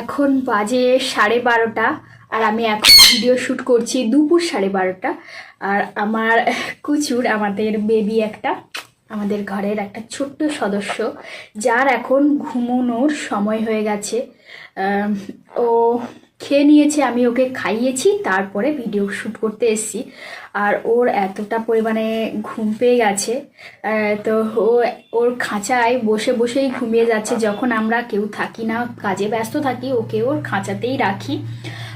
এখন বাজে সাড়ে বারোটা, আর আমি এখন ভিডিও শ্যুট করছি দুপুর সাড়ে বারোটা। আর আমার কুচুর, আমাদের বেবি একটা। আমাদের ঘরের একটা ছোট্ট সদস্য, যার এখন ঘুমোনোর সময় হয়ে গেছে। ও খেয়ে নিয়েছে, আমি ওকে খাইয়েছি, তারপরে ভিডিও শ্যুট করতে এসেছি। আর ওর এতটা পরিমাণে ঘুম পেয়ে গেছে তো ও, ওর খাঁচায় বসে বসেই ঘুমিয়ে যাচ্ছে। যখন আমরা কেউ থাকি না, কাজে ব্যস্ত থাকি, ওকে ওর খাঁচাতেই রাখি।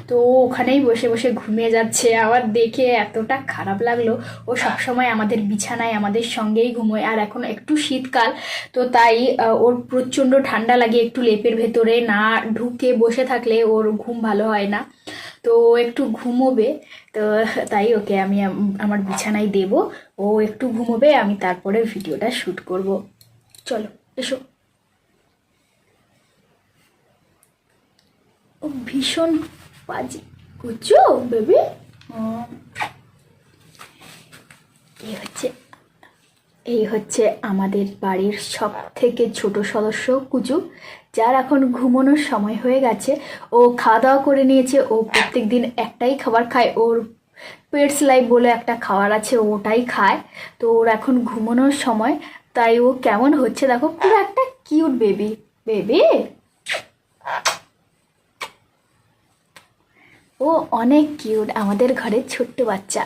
তো ওখানেই বসে বসে ঘুমিয়ে যাচ্ছে। আবার দেখে এতটা খারাপ লাগল। ও সবসময় আমাদের বিছানায়, আমাদের সঙ্গেই ঘুমোয়। আর এখন একটু শীতকাল, তো তাই ওর প্রচণ্ড ঠান্ডা লাগে একটু লেপের ভেতরে। না ঢুকে বসে থাকলে ওর ঘুম ভালো হয় না। তো একটু ঘুমোবে। তো তাই ওকে আমি আমার বিছানায় দেব। ও একটু ঘুমোবে, আমি তারপরে ভিডিওটা শ্যুট করব। চলো, এসো। ও ভীষণ বাজে। কুচু বেবি? এই হচ্ছে এই হচ্ছে আমাদের বাড়ির সব থেকে ছোট সদস্য কুচু যার এখন ঘুমানোর সময় হয়ে গেছে। ও খাওয়া দাওয়া করে নিয়েছে, ও প্রত্যেক দিন একটাই খাবার খায়। ওর পেটস লাইফ বলে একটা খাবার আছে, ওটাই খায়। তো ওর এখন ঘুমানোর সময়, তাই ও কেমন হচ্ছে দেখো পুরো একটা কিউট বেবি। বেবি? ও অনেক কিউট আমাদের ঘরের ছোট্ট বাচ্চা।